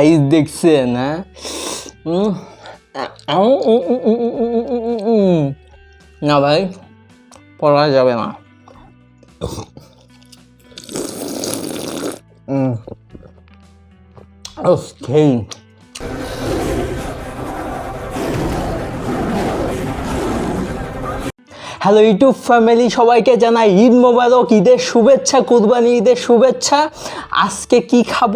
আইস দেখছেন হ্যাঁ? না না ভাই, পড়া যাবে না। খেয়ে হ্যালো ইউটিউব ফ্যামিলি, সবাইকে জানাই ঈদ মোবারক, ঈদের শুভেচ্ছা, কুরবানি ঈদের শুভেচ্ছা। আজকে কি খাব?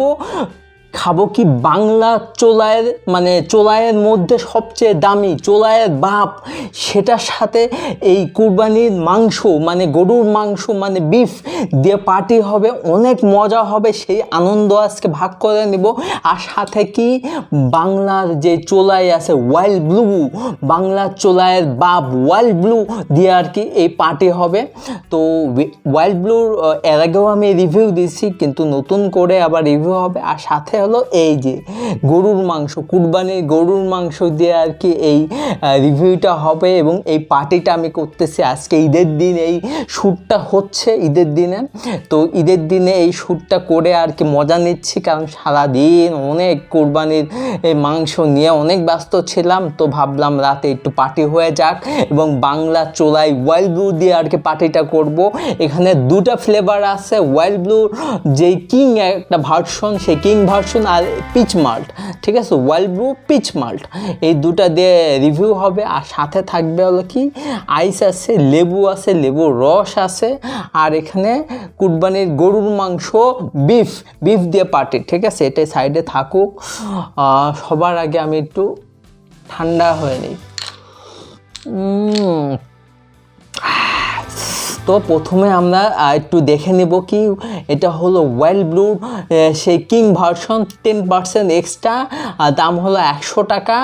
খাব কি বাংলা চোলায়ের মানে চোলায়ের মধ্যে সবচেয়ে দামি চোলায়ের বাপ সেটার সাথে এই কুরবানির মাংস মানে গরুর মাংস মানে বিফ দিয়ে পার্টি হবে, অনেক মজা হবে, সেই আনন্দ আজকে ভাগ করে নিব। আর সাথে কি? বাংলার যে চোলাই আছে ওয়াইল্ড ব্লু বাংলার চোলায়ের বাপ ওয়াইল্ড ব্লু দিয়ে আর কি এই পার্টি হবে। তো ওয়াইল্ড ব্লুর এর আগেও আমি রিভিউ দিয়েছি, কিন্তু নতুন করে আবার রিভিউ হবে। আর সাথে হলো এই যে গরুর মাংস, কুরবানির গরুর মাংস দিয়ে আর কি এই রিভিউটা হবে এবং এই পার্টিটা আমি করতেছি আজকে। ঈদের দিন এই শ্যুটটা হচ্ছে, ঈদের দিনে। তো ঈদের দিনে এই শ্যুটটা করে আর কি মজা নিচ্ছি কারণ সারাদিন অনেক কোরবানির মাংস নিয়ে অনেক ব্যস্ত ছিলাম। তো ভাবলাম রাতে একটু পার্টি হয়ে যাক এবং বাংলা চোলাই ওয়াইল্ড ব্লু দিয়ে আর কি পার্টিটা করব। এখানে দুটা ফ্লেভার আছে, ওয়াইল্ড ব্লুর যে কিং একটা ভার্সন সেই কিং ভার্সন আর পিচ মাল্ট ঠিক আছে? ওয়াইল্ড ব্লু পিচ মাল্ট এই দুটা দিয়ে রিভিউ হবে, আর সাথে থাকবে হলো কি? আইস আছে, লেবু আছে লেবুর রস আছে, আর এখানে কুরবানির গরুর মাংস বিফ বিফ দিয়ে পার্টি ঠিক আছে? এটা সাইডে থাকুক। সবার আগে আমি একটু ঠান্ডা হয়ে নিই। তো প্রথমে আমরা একটু দেখে নেব কি এটা হলো ওয়েল ব্লু সেই king version ten percent extra দাম হলো একশো টাকা।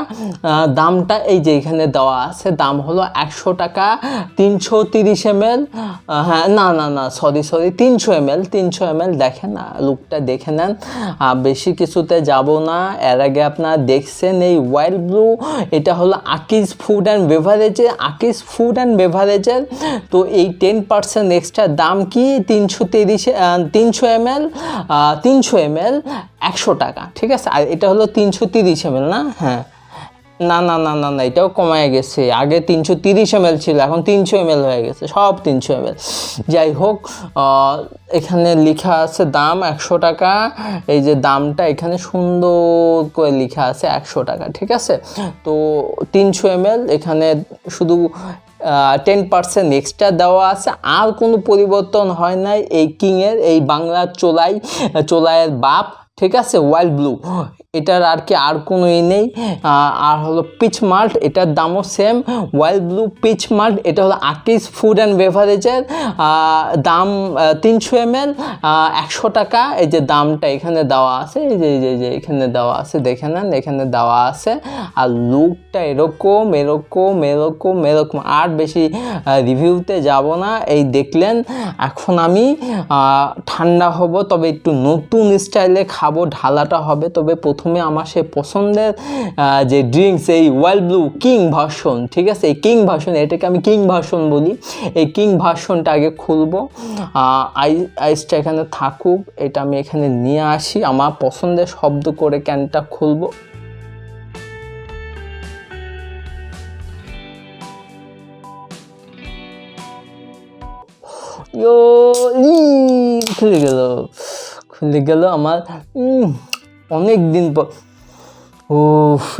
দামটা এই যে এখানে দেওয়া আছে, দাম হলো একশো টাকা, তিনশো তিরিশ এম এল হ্যাঁ না না না সরি সরি তিনশো এম এল তিনশো এম এল দেখেন লুকটা দেখে নেন। বেশি কিছুতে যাব না, এর আগে আপনারা দেখছেন এই ওয়াইল্ড ব্লু এটা হলো আকিজ ফুড অ্যান্ড বেভারেজের আকিজ ফুড অ্যান্ড বেভারেজের তো এই টেন পার্সেন্ট এক্সট্রা দাম কি? তিনশো তিরিশে তিনশো এম এল তিনশো এম এল, একশো টাকা। ঠিক আছে? আর এটা হলো তিনশো তিরিশ এম এল, না? হ্যাঁ। না না না না না, এটাও কমায় গেছে। আগে তিনশো তিরিশ এম ছিল, এখন তিনশো এম হয়ে গেছে, সব তিনশো এম যাই হোক এখানে লেখা আছে দাম একশো টাকা, এই যে দামটা এখানে সুন্দর করে লেখা আছে একশো টাকা, ঠিক আছে? তো তিনশো এম এখানে শুধু টেন পার্সেন্ট এক্সট্রা দেওয়া আছে। আর কোনো পরিবর্তন হয় নাই। এই কিংয়ের, এই বাংলার চোলাই, চোলাইয়ের বাপ ঠিক আছে? ওয়াইল্ড ব্লু এটার আর কি আর কোনো ই নেই। আর হলো পিচ মাল্ট এটার দামও same wild blue peach malt এটা হলো আকিস ফুড অ্যান্ড বেভারেজের দাম তিনশো এম এল একশো টাকা। এই যে দামটা এখানে দেওয়া আছে, এই যে, এই যে- এখানে দেওয়া আছে, দেখে নেন, এখানে দেওয়া আছে। আর লুকটা এরকম এরকম এরকম এরকম। আর বেশি রিভিউতে যাব না। এই দেখলেন, এখন আমি ঠান্ডা হব, তবে একটু নতুন স্টাইলে খাব ঢালাটা হবে। তবে প্রথমে আমার সে পছন্দের যে ড্রিঙ্কস এই ওয়াইল্ড ব্লু কিং ভার্সন ঠিক আছে? এই কিং ভার্সন এটাকে আমি কিং ভার্সন বলি। এই কিং ভার্সনটা আগে খুলবো। আই আইসটা এখানে থাকুক, এটা আমি এখানে নিয়ে আসি। আমার পছন্দের শব্দ করে ক্যানটা খুলবো। খুলে গেল। খুলে গেল আমার অনেক দিন পর। ও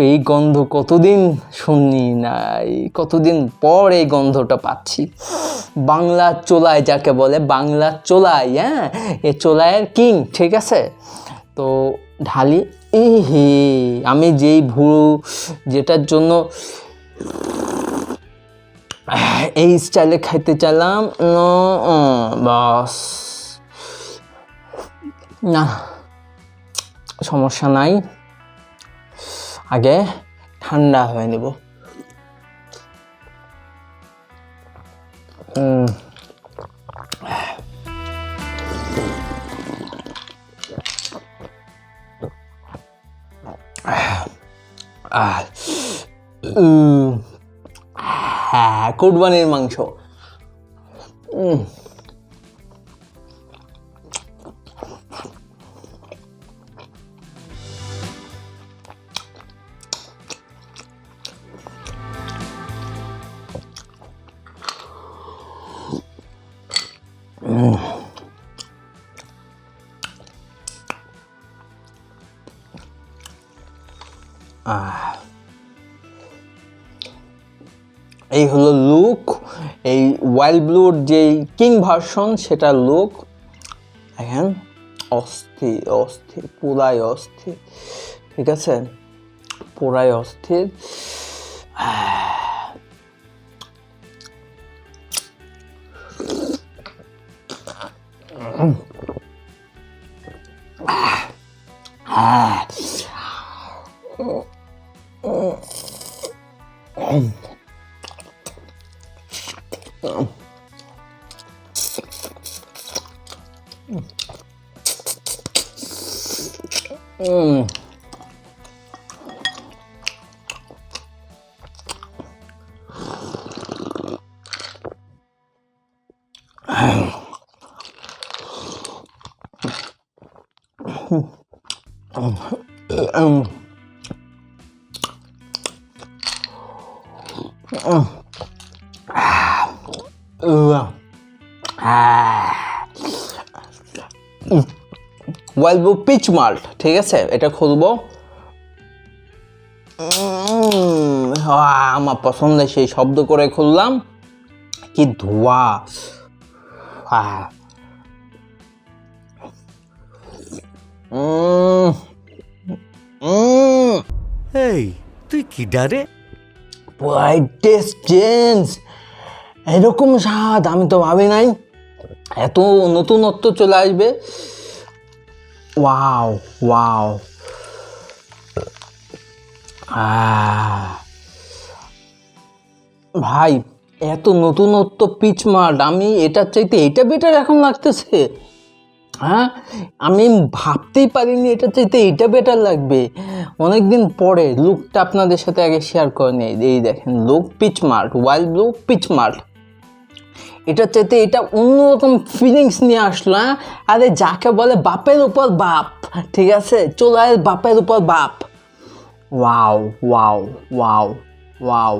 এই গন্ধ কতদিন শুনি নাই, কতদিন পর এই গন্ধটা পাচ্ছি। বাংলা চোলায় যাকে বলে, বাংলা চোলাই হ্যাঁ? এ চোলাইয়ের কিং, ঠিক আছে? তো ঢালি এ হে আমি যেই ভুল যেটার জন্য এই স্টাইলে খাইতে চাইলাম বাস। না সমস্যা নাই। আগে ঠান্ডা হয়ে নেব। হ্যাঁ কুরবানির মাংস। এই হলো লুক এই ওয়াইল্ড ব্লুর যে কিং ভার্সন সেটা লুক হ্যাঁ অস্থির অস্থির, পুরাই অস্থির, ঠিক আছে? পুরাই অস্থির। ওয়াইল্ড ব্লু পিচ মাল্ট ঠিক আছে? এটা খুলবো। আমার পছন্দের সেই শব্দ করে খুললাম। কি ধোয়া? আহ। উম, উম, এই তুই কি ডারে? টেস্ট চেঞ্জ এরকম স্বাদ আমি তো ভাবি নাই। এত নতুনত্ব চলে আসবে। Wow wow ah. ভাই এত নতুনত্ব পিচ মাল্ট আমি এটার চাইতে এটা বেটার এখন লাগতেছে। হ্যাঁ? আমি ভাবতেই পারিনি এটার চাইতে এটা বেটার লাগবে। অনেক দিন পরে লুকটা আপনাদের সাথে আগে শেয়ার করে নেই। এই দেখেন look peach malt wild blue peach malt এটার চাইতে এটা অন্যরকম ফিলিংস নিয়ে আসলো হ্যাঁ? আরে যাকে বলে বাপের উপর বাপ, ঠিক আছে? চলে বাপের উপর বাপ। ওয়াও ওয়াও ওয়াও ওয়াও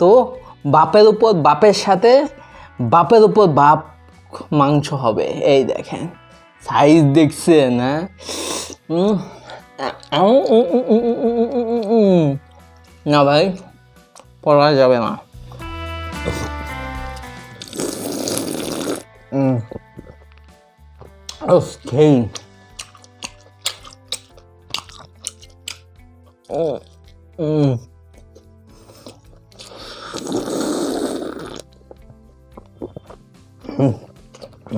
তো বাপের উপর বাপের সাথে বাপের উপর বাপ মাংস হবে, এই দেখেন। সাইজ দেখছেন হ্যাঁ? না ভাই, পড়া যাবে না। খেয়ে Mm.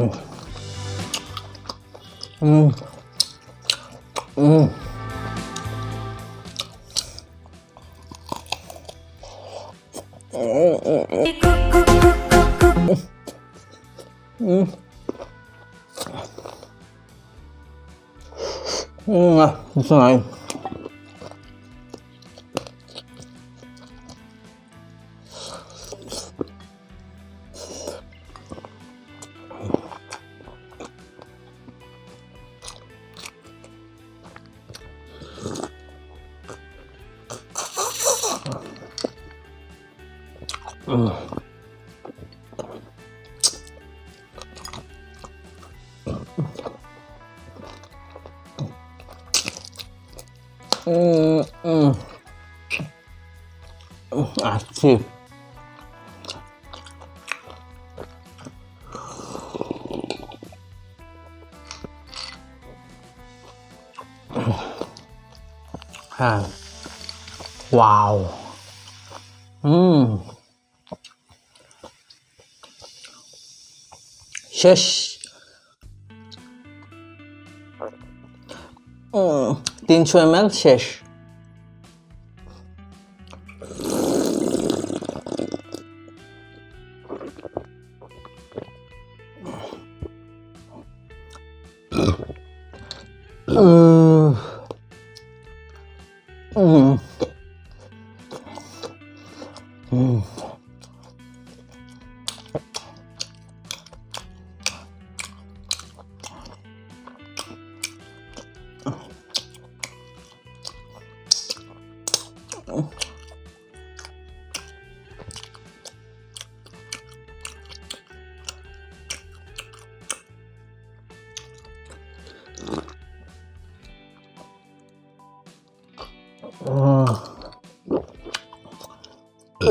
음. 음. 음. 음. 음. 아, 무슨 아이. 음, 음, 음. 아침. 아, 와우. 음. 쉐쉬. তিনশো এম শেষ।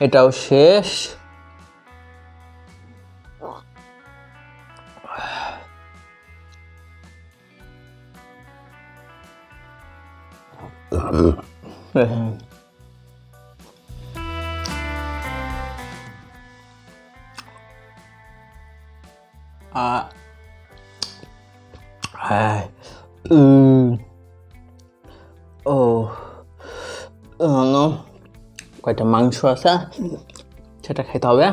এটাও শেষ। আ হ্যাঁ। মাংস আছে সেটা খেতে হবে।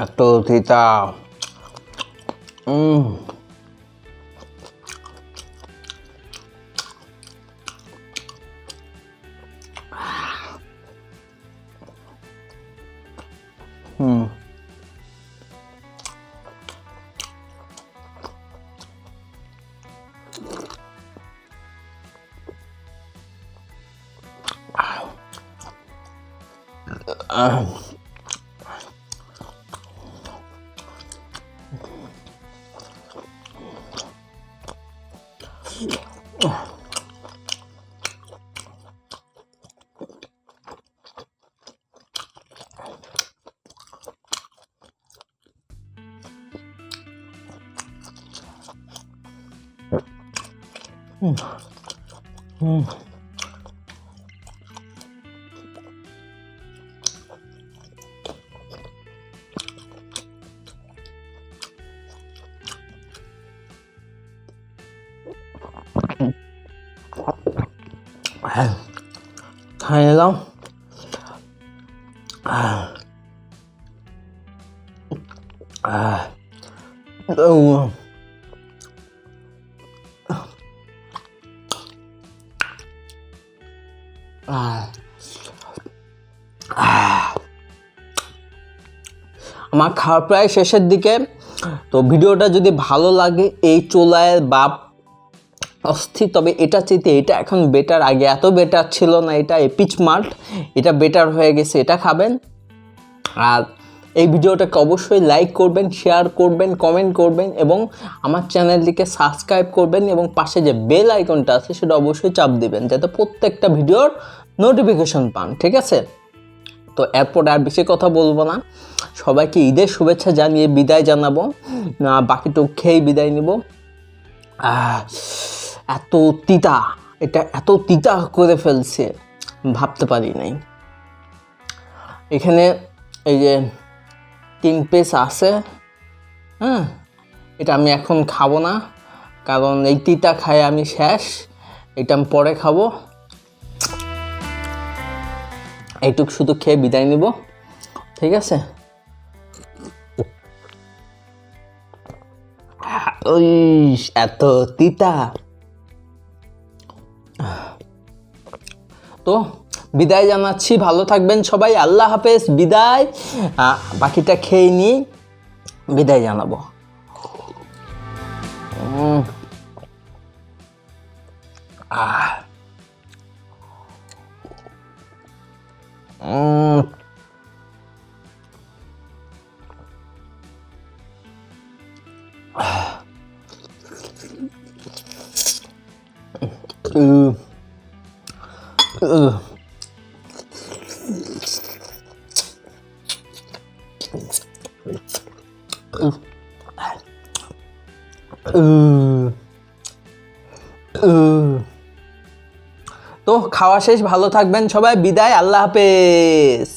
এত তিতা উম, হুম আহ 음. 음. আহ। আহ। উম। আহ। আহ। আমার খাওয়া প্রায় শেষের দিকে, তো ভিডিওটা যদি ভালো লাগে, এই চোলায়ের বাপ অস্থির তবে এটা চেতে এটা এখন বেটার আগে এত বেটার ছিল না এটা এপিচ মাল্ট এটা বেটার হয়ে গেছে এটা খাবেন। আর এই ভিডিওটাকে অবশ্যই লাইক করবেন শেয়ার করবেন কমেন্ট করবেন এবং আমার চ্যানেলটিকে সাবস্ক্রাইব করবেন এবং পাশে যে বেল আইকনটা আছে সেটা অবশ্যই চাপ দিবেন যাতে প্রত্যেকটা ভিডিওর নোটিফিকেশন পান ঠিক আছে? তো এরপর আর বেশি কথা বলব না। সবাইকে ঈদের শুভেচ্ছা জানিয়ে বিদায় জানাব। বাকিটুক খেয়েই বিদায় নিব। আহ, এত তিতা, এটা এত তিতা করে ফেলছে ভাবতে পারি নাই। এখানে এই যে তিন পেস আছে হ্যাঁ? এটা আমি এখন খাব না, কারণ এই তিতা খাই আমি শেষ, এটা আমি পরে খাব। এইটুক শুধু খেয়ে বিদায় নিব, ঠিক আছে? এত তিতা। তো বিদায় জানাচ্ছি, ভালো থাকবেন সবাই, আল্লাহ হাফেজ, বিদায়। বাকিটা খেয়ে নিয়ে বিদায় জানাব। আহ। তো খাওয়া শেষ ভালো থাকবেন সবাই বিদায় আল্লাহ হাফেজ।